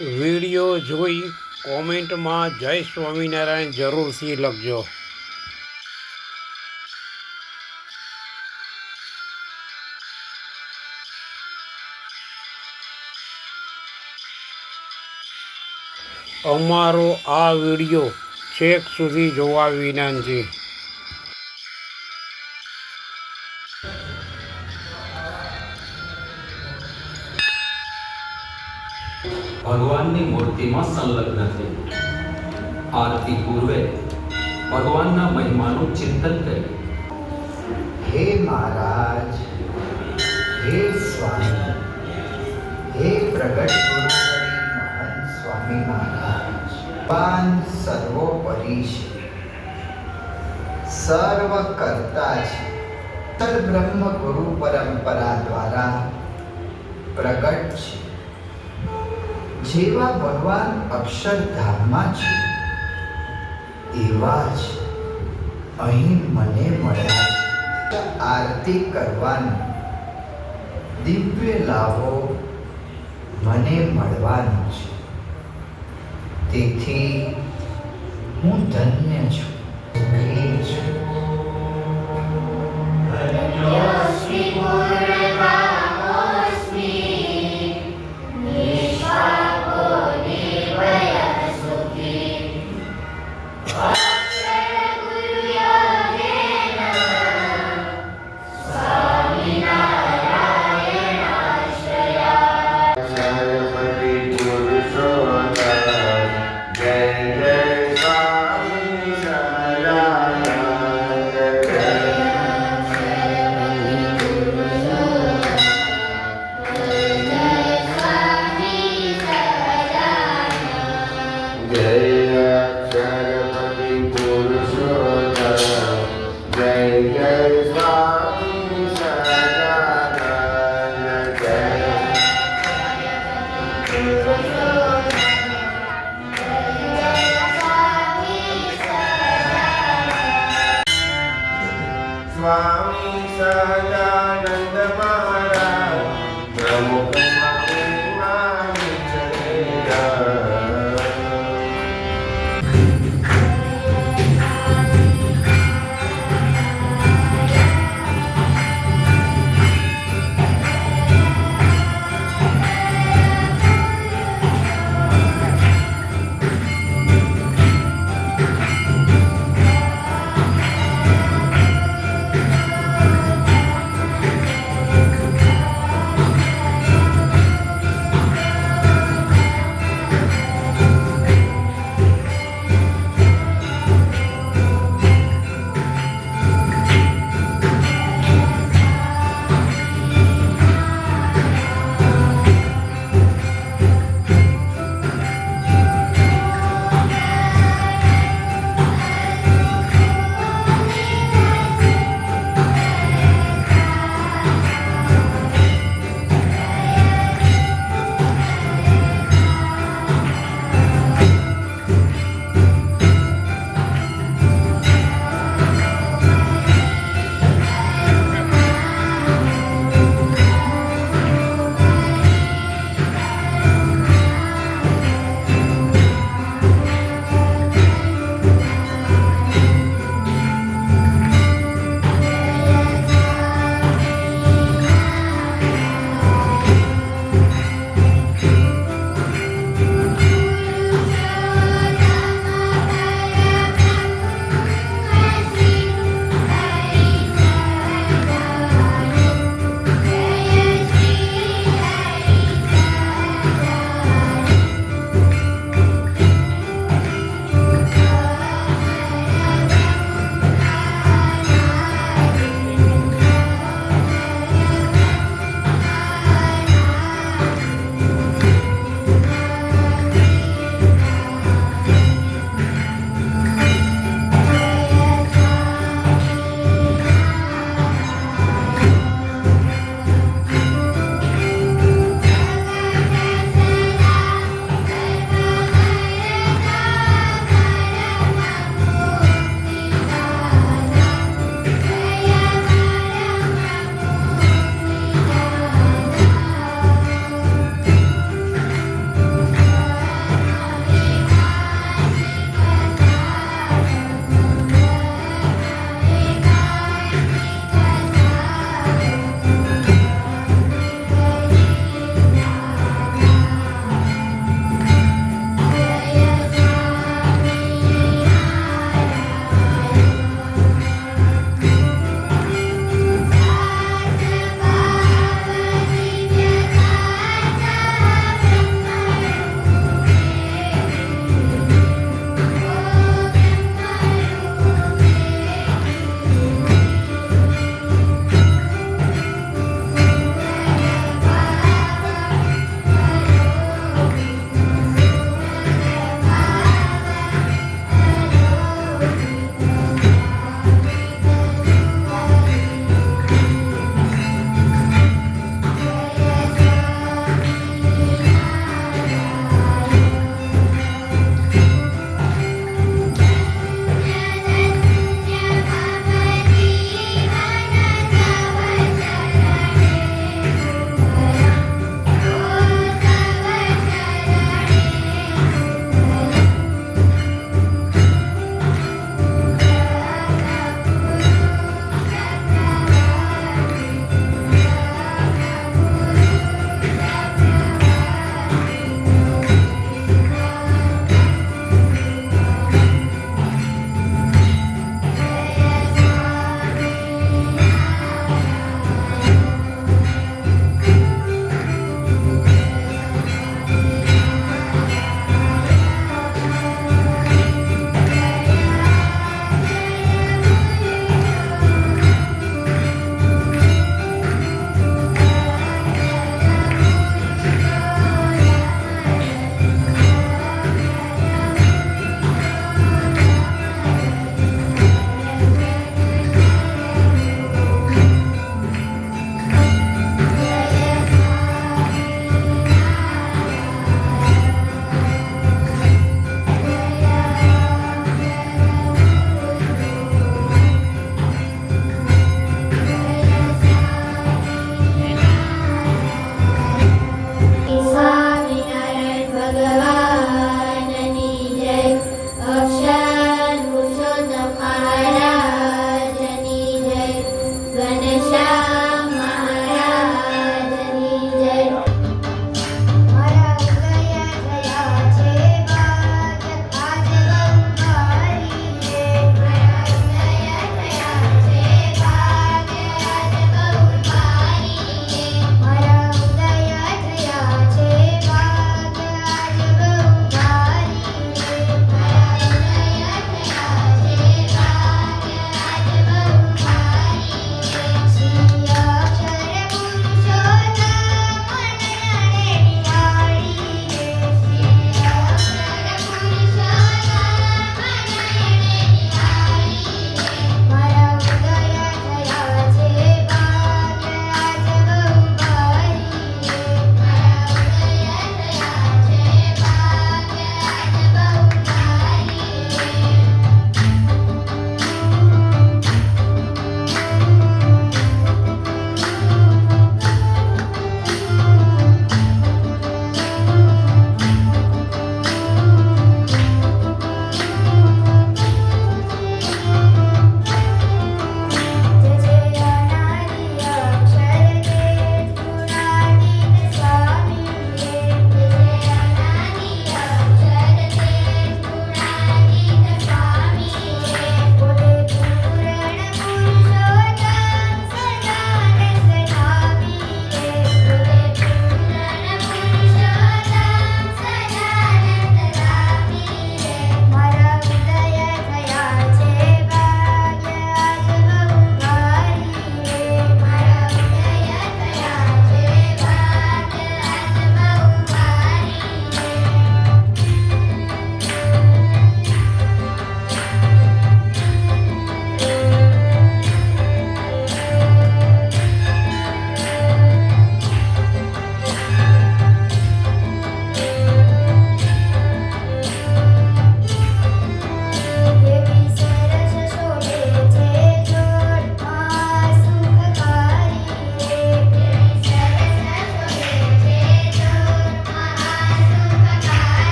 Video જોઈ કોમેન્ટમાં જય સ્વામિનારાયણ જરૂરથી લખજો. અમારો આ વીડિયો છેક સુધી જોવા વિનંતી. ભગવાનની મૂર્તિમાં સંલગ્ન થઈ. આરતી પૂર્વે ભગવાનના મહિમાનું ચિંતન કર્યું. હે મહારાજ, હે સ્વામી, હે પ્રગટ મહંત સ્વામી મહારાજ, પાન સર્વોપરી છે. સર્વ કરતા છે. બ્રહ્મ ગુરુ પરંપરા દ્વારા પ્રગટ છે. જેવા ભગવાન અક્ષરધામમાં છે, એવા જ અહીં મને મળ્યા આરતી કરવાનું, દિવ્ય લાભો મને મળવાનો છે. તેથી હું ધન્ય છું, સુખી છું.